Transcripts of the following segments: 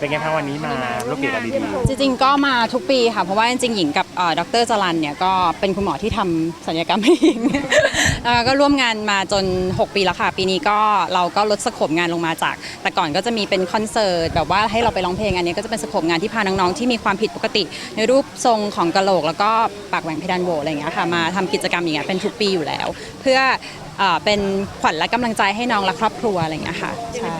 เป็นไงคะวันนี้มาร่วมกิจกรรมดีจริงๆก็มาทุกปีค่ะ เพราะว่าจริงๆหญิงกับเอ่อดรจรันเนี่ยก็เป็นคุณหมอที่ทำศัลยกรรมให้หญิง แล้วก็ร่วมงานมาจน 6 ปีแล้วค่ะ ปีนี้ก็เราก็ลดสโคปงานลงมาจาก แต่ก่อนก็จะมีเป็นคอนเสิร์ตแบบว่าให้เราไปร้องเพลงอันนี้ก็จะเป็นสโคปงานที่พาน้องๆที่มีความผิดปกติ ในรูปทรงของกะโหลก แล้วก็ปากแหว่งเพดานโหวอะไรอย่างเงี้ยค่ะมาทำกิจกรรมอย่างเงี้ยเป็นทุกปีอยู่แล้ว เพื่อเอ่อเป็นขวัญและกำลังใจให้น้องและครอบครัวอะไรอย่างเงี้ยค่ะใช่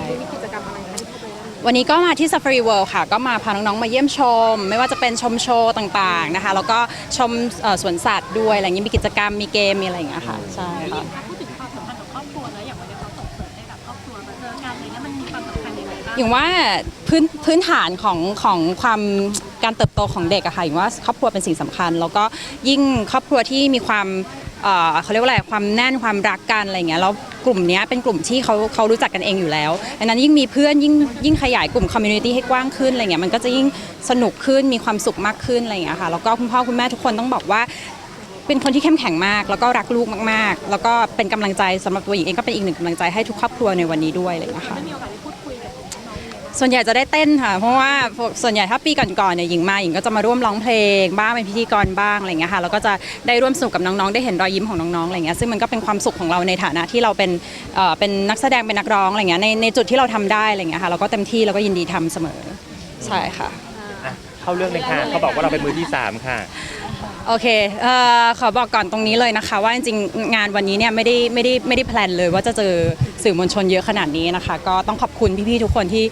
วันนี้ก็มาที่ Safari World ค่ะ ก็มาพาน้องๆ มาเยี่ยมชม ไม่ว่าจะเป็นชมโชว์ต่างๆนะคะ แล้วก็ชมเอ่อสวนสัตว์ด้วยอะไรอย่างนี้มีกิจกรรมมีเกมมีอะไรอย่างเงี้ยค่ะใช่ค่ะ ถ้าพูดถึงความสัมพันธ์กับครอบครัวแล้วอย่างวันนี้เราส่งเสริมให้กับครอบครัวมาเจอกันอะไรเงี้ยมันมีความสำคัญยังไงบ้างอย่างว่าพื้นพื้นฐานของของความการเติบโตของเด็กอะค่ะอย่างว่าครอบครัวเป็นสิ่งสำคัญ แล้วก็ยิ่งครอบครัวที่มีความเอ่อเขาเรียกว่าอะไรความแน่นความรักกันอะไรเงี้ยแล้ว กลุ่มเนี้ยเป็นกลุ่มที่เขาเขารู้จักกันเองอยู่แล้วดังนั้นยิ่งมีเพื่อนยิ่งยิ่งขยายกลุ่มคอมมูนิตี้ให้กว้างขึ้นอะไรเงี้ยมันก็จะยิ่งสนุกขึ้นมีความสุขมากขึ้นอะไรเงี้ยค่ะแล้วก็คุณพ่อคุณแม่ทุกคนต้องบอกว่าเป็นคนที่เข้มแข็งมาก แล้วก็รักลูกมาก ๆ แล้วก็เป็นกำลังใจสำหรับตัวหญิงเองก็เป็นอีกหนึ่งกำลังใจให้ทุกครอบครัวในวันนี้ด้วยอะไรอย่างเลยนะคะ ส่วนใหญ่จะได้เต้นค่ะ เพราะว่าส่วนใหญ่ถ้าปีก่อนๆเนี่ยหญิงมาหญิงก็จะมาร่วมร้องเพลง บ้างเป็นพิธีกรบ้างอะไรเงี้ยค่ะแล้วก็จะได้ร่วมสนุกกับน้องๆได้เห็นรอยยิ้มของน้องๆอะไรเงี้ยซึ่งมันก็เป็นความสุขของเราในฐานะที่เราเป็นเอ่อเป็นนักแสดงเป็นนักร้องอะไรเงี้ยในในจุดที่เราทำได้อะไรเงี้ยค่ะเราก็เต็มที่แล้วก็ยินดีทำเสมอใช่ค่ะๆอะเข้าเรื่องเลยค่ะ เขาบอกว่าเราเป็นมือที่3ค่ะ โอเคเอ่อขอบอกก่อนตรงนี้เลยนะคะ ว่าจริงๆงานวันนี้เนี่ยไม่ได้ไม่ได้ไม่ได้แพลนเลยว่าจะเจอสื่อมวลชนเยอะขนาดนี้นะคะ ก็ต้องขอบคุณพี่ๆทุกคนที่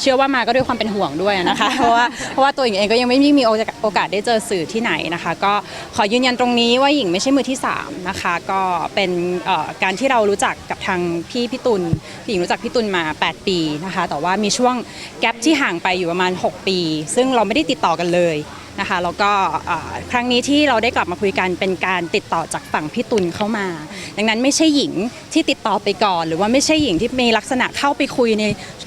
เชื่อว่ามาก็ด้วยความเป็นห่วงด้วยนะคะ เพราะว่าเพราะว่าตัวหญิงเองก็ยังไม่ได้มีโอกาสได้เจอสื่อที่ไหนนะคะ ก็ขอยืนยันตรงนี้ว่าหญิงไม่ใช่มือที่สามนะคะก็เป็นเอ่อการที่เรารู้จักกับทางพี่พี่ตุลพี่หญิงรู้จักพี่ตุลมา 8 ปีนะคะ แต่ว่ามีช่วงแกลบที่ห่างไปอยู่ประมาณ 6 ปี ซึ่งเราไม่ได้ติดต่อกันเลย นะคะแล้วก็ครั้งนี้ที่เราได้กลับมาคุยกันเป็นการติดต่อจากฝั่งพี่ตุลเข้ามา ดังนั้นไม่ใช่หญิงที่ติดต่อไปก่อน หรือว่าไม่ใช่หญิงที่มีลักษณะเข้าไปคุยใน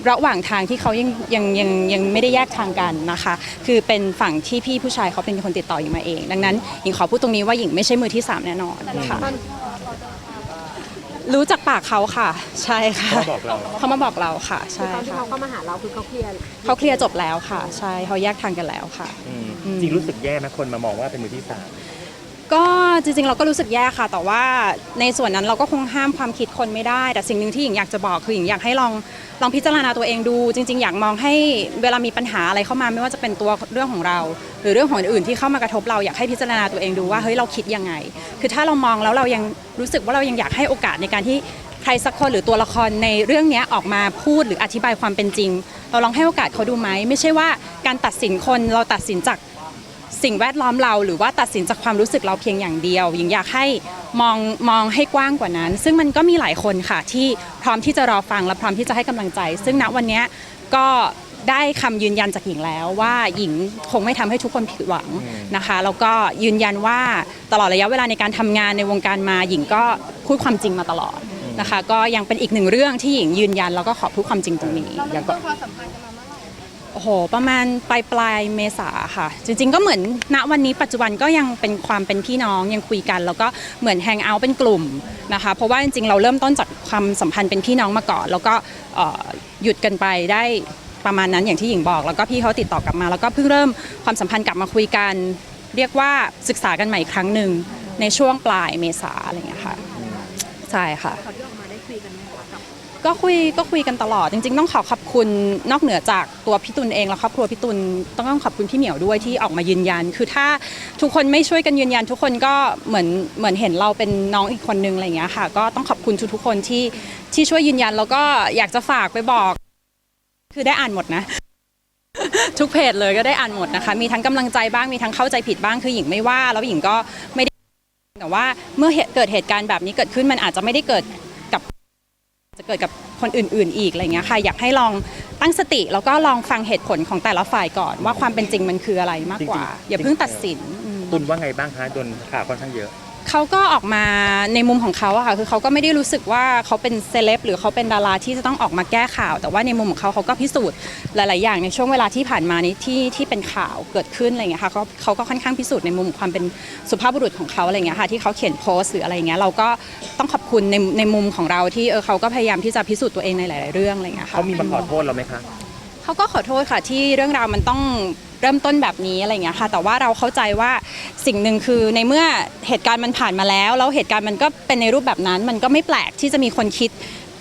ระหว่างทางที่เขายังยังยังยังไม่ได้แยกทางกันนะคะ คือเป็นฝั่งที่พี่ผู้ชายเขาเป็นคนติดต่อหญิงมาเอง ดังนั้นหญิงขอพูดตรงนี้ว่าหญิงไม่ใช่มือที่สามแน่นอนค่ะ รู้จากปากเขาค่ะ ใช่ค่ะเขาบอกเราเขามาบอกเราค่ะ ใช่ตอนที่ค่ะเขาเข้ามาหาเราคือเขาเคลียร์เขาเคลียร์จบแล้วค่ะ ใช่เขาแยกทางกันแล้วค่ะ อืมจริงรู้สึกแย่ไหมคนมามองว่าเป็นมือที่ก็ จริงๆ เราก็รู้สึกแย่ค่ะ แต่ว่าในส่วนนั้นเราก็คงห้ามความคิดคนไม่ได้ แต่สิ่งหนึ่งที่หญิงอยากจะบอกคือหญิงอยากให้ลองลองพิจารณาตัวเองดู จริง ๆ อยากมองให้เวลามีปัญหาอะไรเข้ามาไม่ว่าจะเป็นตัวเรื่องของเรา หรือเรื่องของอื่นที่เข้ามากระทบเราอยากให้พิจารณาตัวเองดูว่าเฮ้ยเราคิดยังไง คือถ้าเรามองแล้วเรายังรู้สึกว่าเรายังอยากให้โอกาสในการที่ใครสักคนหรือตัวละครในเรื่องนี้ออกมาพูดหรืออธิบายความเป็นจริง เราลองให้โอกาสเขาดูไหมไม่ใช่ว่าการตัดสินคนเราตัดสินจาก สิ่งแวดล้อมเราหรือว่าตัดสินจากความรู้สึกเราเพียงอย่างเดียวหญิงอยากให้มองมองให้กว้างกว่านั้น ซึ่งมันก็มีหลายคนค่ะที่พร้อมที่จะรอฟังและพร้อมที่จะให้กำลังใจ ซึ่งณวันเนี้ยก็ได้คำยืนยันจากหญิงแล้วว่าหญิงคงไม่ทำให้ทุกคนผิดหวังนะคะ แล้วก็ยืนยันว่าตลอดระยะเวลาในการทำงานในวงการมาหญิงก็พูดความจริงมาตลอดนะคะ ก็ยังเป็นอีกหนึ่งเรื่องที่หญิงยืนยันแล้วก็ขอพูดความจริงตรงนี้เราเริ่มต้นความสัมพันธ์กันมาเมื่อไหร่ โอ้โห ประมาณปลายปลายเมษาค่ะ จริง ๆ ก็เหมือนณวันนี้ปัจจุบันก็ยังเป็นความเป็นพี่น้องยังคุยกัน แล้วก็เหมือนแฮงเอาท์เป็นกลุ่มนะคะ เพราะว่าจริง ๆ เราเริ่มต้นจากความสัมพันธ์เป็นพี่น้องมาก่อน แล้วก็เอ่อหยุดกันไปได้ประมาณนั้นอย่างที่หญิงบอก แล้วก็พี่เขาติดต่อกลับมา แล้วก็เพิ่งเริ่มความสัมพันธ์กลับมาคุยกัน เรียกว่าศึกษากันใหม่อีกครั้งหนึ่งในช่วงปลายเมษาอะไรอย่างเงี้ยค่ะใช่ค่ะตอนที่ออกมาได้คุยกันไหมคะ ก็คุยก็คุยกันตลอดจริง ๆ ต้องขอขอบคุณนอกเหนือจากตัวพี่ตุลเองและครอบครัวพี่ตุลต้องขอบคุณพี่เหมียวด้วยที่ออกมายืนยัน คือถ้าทุกคนไม่ช่วยกันยืนยัน ทุกคนก็เหมือนเหมือนเห็นเราเป็นน้องอีกคนนึงอะไรอย่างเงี้ยค่ะ ก็ต้องขอบคุณทุกๆคนที่ที่ช่วยยืนยัน แล้วก็อยากจะฝากไปบอก คือได้อ่านหมดนะ ทุกเพจเลยก็ได้อ่านหมดนะคะ มีทั้งกำลังใจบ้างมีทั้งเข้าใจผิดบ้างคือหญิงไม่ว่า แล้วหญิงก็ไม่ได้แต่ว่าเมื่อเเกิดเหตุการณ์แบบนี้เกิดขึ้นมันอาจจะไม่ได้เกิด จะเกิดกับคนอื่น ๆ อีกอะไรเงี้ยค่ะอยากให้ลองตั้งสติแล้วก็ลองฟังเหตุผลของแต่ละฝ่ายก่อน ว่าความเป็นจริงมันคืออะไรมากกว่าจริงๆอย่าเพิ่งตัดสินอืม3ตุนว่าไงบ้างคะโดนข่าวค่อนข้างเยอะ เขาก็ออกมาในมุมของเขาอะค่ะคือเขาก็ไม่ได้รู้สึกว่าเขาเป็นเซเลบหรือเขาเป็นดาราที่จะต้องออกมาแก้ข่าว แต่ว่าในมุมของเขาเขาก็พิสูจน์หลาย ๆ อย่างในช่วงเวลาที่ผ่านมานี้ที่ที่เป็นข่าวเกิดขึ้นอะไรเงี้ยค่ะเขาเขาก็ค่อนข้างพิสูจน์ในมุมความเป็นสุภาพบุรุษของเขาอะไรเงี้ยค่ะที่เขาเขียนโพสต์หรืออะไรเงี้ยเราก็ต้องขอบคุณในในมุมของเราที่เออเขาก็พยายามที่จะพิสูจน์ตัวเองในหลาย ๆ เรื่องอะไรเงี้ยค่ะเขามีมาขอโทษเราไหมคะ เขาก็ขอโทษค่ะที่เรื่องราวมันต้องเริ่มต้นแบบนี้อะไรอย่างเงี้ยค่ะ แต่ว่าเราเข้าใจว่าสิ่งหนึ่งคือในเมื่อเหตุการณ์มันผ่านมาแล้ว แล้วเหตุการณ์มันก็เป็นในรูปแบบนั้น มันก็ไม่แปลกที่จะมีคนคิด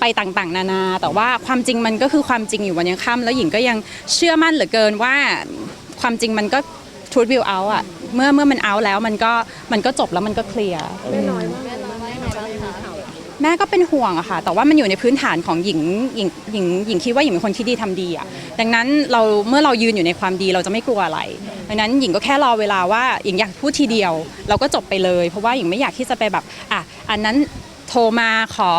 ไปต่างๆ นานา แต่ว่าความจริงมันก็คือความจริงอยู่วันยังค่ำแล้วหญิงก็ยังเชื่อมั่นเหลือเกินว่าความจริงมันก็ truth will out อะเมื่อเมื่อมัน out แล้วมันก็มันก็จบแล้วมันก็เคลียร์แม่น้อยมายังไงบ้างคะ แม่ก็เป็นห่วงอะค่ะ แต่ว่ามันอยู่ในพื้นฐานของหญิงหญิงหญิงหญิงคิดว่าหญิงเป็นคนที่ดีทำดีอะดังนั้นเราเมื่อเรายืนอยู่ในความดีเราจะไม่กลัวอะไร ดังนั้นหญิงก็แค่รอเวลาว่าหญิงอยากพูดทีเดียว เราก็จบไปเลย เพราะว่าหญิงไม่อยากที่จะไปแบบอะอันนั้นโทรมาขอ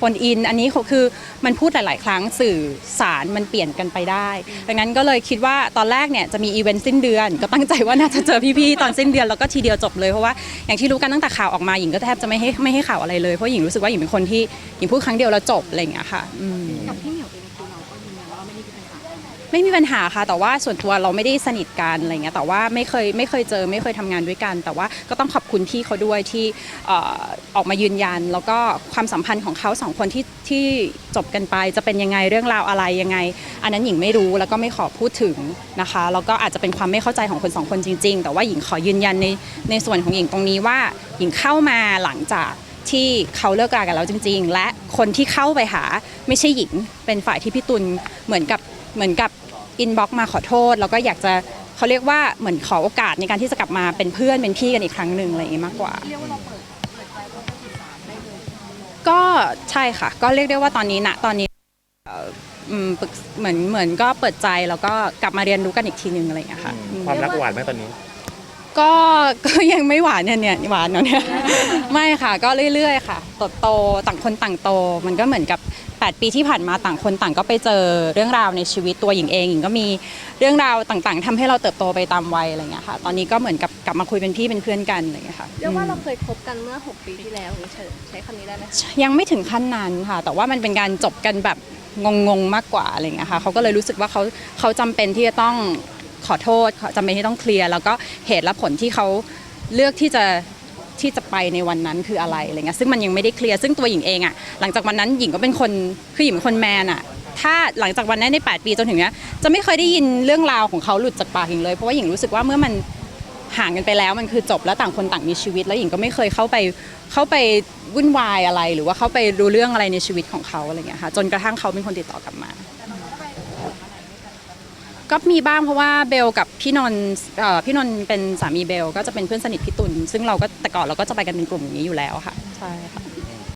คนอิน อันนี้คือมันพูดหลาย ๆ ครั้งสื่อสารมันเปลี่ยนกันไปได้ ดังนั้นก็เลยคิดว่าตอนแรกเนี่ยจะมีอีเวนต์สิ้นเดือน ก็ตั้งใจว่าน่าจะเจอพี่ ๆ ตอนสิ้นเดือนแล้วก็ทีเดียวจบเลยเพราะว่าอย่างที่รู้กันตั้งแต่ข่าวออกมาหญิงก็แทบจะไม่ให้ไม่ให้ข่าวอะไรเลยเพราะหญิงรู้สึกว่าหญิงเป็นคนที่หญิงพูดครั้งเดียวแล้วจบอะไรอย่างเงี้ยค่ะกับพี่เหมียว ไม่มีปัญหาค่ะ แต่ว่าส่วนตัวเราไม่ได้สนิทกันอะไรเงี้ยแต่ว่าไม่เคยไม่เคยเจอไม่เคยทำงานด้วยกัน แต่ว่าก็ต้องขอบคุณพี่เขาด้วยที่เอ่อออกมายืนยัน แล้วก็ความสัมพันธ์ของเขาสองคนที่ที่จบกันไปจะเป็นยังไงเรื่องราวอะไรยังไง อันนั้นหญิงไม่รู้แล้วก็ไม่ขอพูดถึงนะคะแล้วก็อาจจะเป็นความไม่เข้าใจของคนสองคนจริง ๆ แต่ว่าหญิงขอยืนยันในในส่วนของหญิงตรงนี้ว่าหญิงเข้ามาหลังจาก ที่เขาเลิกรากันแล้วจริง ๆ และคนที่เข้าไปหาไม่ใช่หญิง เป็นฝ่ายที่พี่ตุลเหมือนกับ เหมือนกับอินบ็อกมาขอโทษ แล้วก็อยากจะเขาเรียกว่าเหมือนขอโอกาสในการที่จะกลับมาเป็นเพื่อนเป็นพี่กันอีกครั้งหนึ่งอะไรอย่างนี้มากกว่า เรียกว่าเราเปิดเปิดใจพร้อมจะสื่อสารได้เลยก็ใช่ค่ะ ก็เรียกได้ว่าตอนนี้ณตอนนี้เอ่ออืมปรึกเหมือนเหมือนก็เปิดใจแล้วก็กลับมาเรียนรู้กันอีกทีหนึ่งอะไรอย่างเงี้ยค่ะอืม ความรักหวานไหมตอนนี้ ก็ก็ยังไม่หวานเนี่ยเนี่ยหวานเนาะเนี่ยไม่ค่ะ ก็เรื่อยๆค่ะโตโตต่างคนต่างโต มันก็เหมือนกับ 8 ปีที่ผ่านมาต่างคนต่างก็ไปเจอเรื่องราวในชีวิตตัวหญิงเองหญิงก็มีเรื่องราวต่างๆทำให้เราเติบโตไปตามวัยอะไรอย่างเงี้ยค่ะ ตอนนี้ก็เหมือนกับกลับมาคุยเป็นพี่เป็นเพื่อนกันอะไรอย่างเงี้ยค่ะเรียกว่าเราอืมเคยคบกันเมื่อ 6 ปีที่แล้วอย่างนี้เฉยใช้คำนี้ได้ไหมยังไม่ถึงขั้นนั้นค่ะ แต่ว่ามันเป็นการจบกันแบบงงๆมากกว่าอะไรอย่างเงี้ยค่ะเขาก็เลยรู้สึกว่าเขาเขาจำเป็นที่จะต้อง ขอโทษจำเป็นที่ต้องเคลียร์แล้วก็เหตุและผลที่เขาเลือกที่จะที่จะไปในวันนั้นคืออะไรอะไรเงี้ยซึ่งมันยังไม่ได้เคลียร์ซึ่งตัวหญิงเองอะหลังจากวันนั้นหญิงก็เป็นคนคือหญิงเป็นคนแมนอะถ้าหลังจากวันนั้นใน 8 ปีจนถึงเนี้ยจะไม่เคยได้ยินเรื่องราวของเขาหลุดจากปากหญิงเลย เพราะว่าหญิงรู้สึกว่าเมื่อมันห่างกันไปแล้วมันคือจบแล้วต่างคนต่างมีชีวิต แล้วหญิงก็ไม่เคยเข้าไปเข้าไปวุ่นวายอะไร หรือว่าเข้าไปรู้เรื่องอะไรในชีวิตของเขาอะไรเงี้ยค่ะจนกระทั่งเขาเป็นคนติดต่อกลับมา ก็มีบ้างเพราะว่าเบลกับพี่นนท์เอ่อพี่นนท์เป็นสามีเบลก็จะเป็นเพื่อนสนิทพี่ตุลซึ่งเราก็แต่ก่อนเราก็จะไปกันเป็นกลุ่มอย่างนี้อยู่แล้วค่ะ ใช่ค่ะ